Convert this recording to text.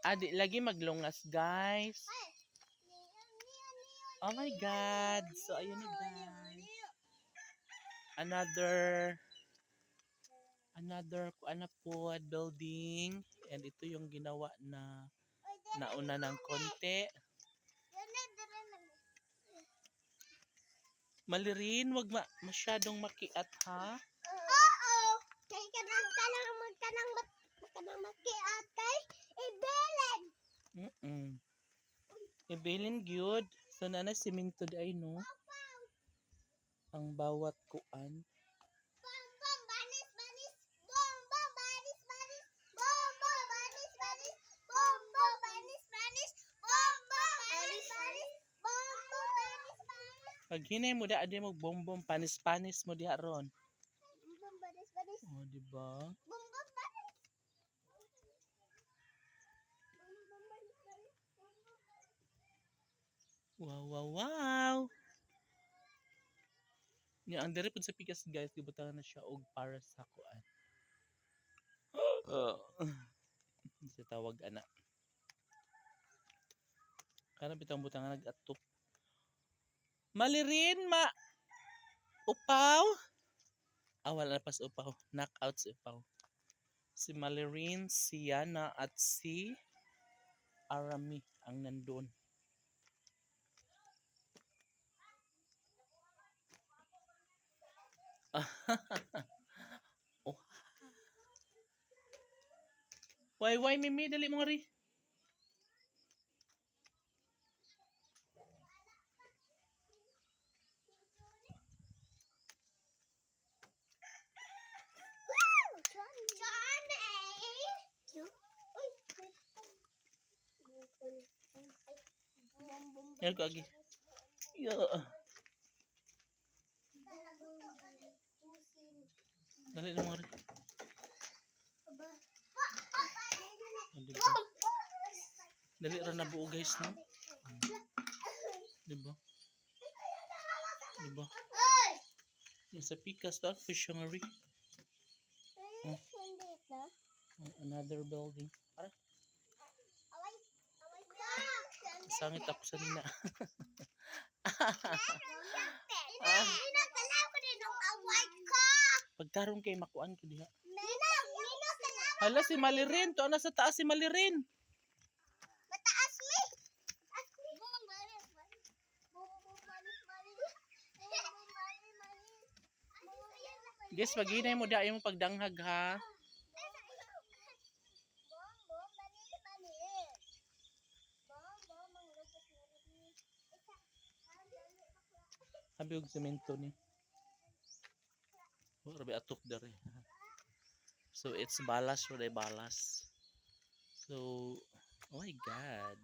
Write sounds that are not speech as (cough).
Adi, lagi maglungas, guys. Oh my God. So, ayun na, guys. Another, another, ano po, building. And ito yung ginawa na nauna ng konti. Malirin, wag ma masyadong makiat, ha? Oo. Kay kanang kanang magkanang mat kanang makiat kay ibelen. Mm-mm. Ibilin gyud. So, nana siminto ay no? Ang bawat kuan. Pag hinay mo da, adi mo bombom, panis-panis mo diha ron. Bom bom banis banis. O, di ba? Bom Wow, wow, wow! Nya ang diri sa pikas guys, gibutangan na siya og para sa kuan. (gasps) Oh. sa tawag ana. Kana bitang butangan nag-atop. Malirin ma upaw. Ah, wala pas upaw. Knockout si upaw. Si Malirin, si Yana at si Arami ang nandun. (laughs) oh. Why, why, Mimi? Dali mo nga ri. Yan ko agi. Yo. Dali na mo ri. Oh, di ba? Dali ra na buo guys, no? Di ba? Di ba? Yung sa pikas daw, fish yung ri. Oh, another building. Para, sangit ako sa nina. Ah. (laughs) Pagkaroon kay makuan ko diha. Hala si Malirin, to na sa taas si Malirin. Manglupos na rin. Isa. Ah, dali, bakla. Sabi og semento ni. Oh, rabi atok dere. So it's balas the balas. So, oh my god.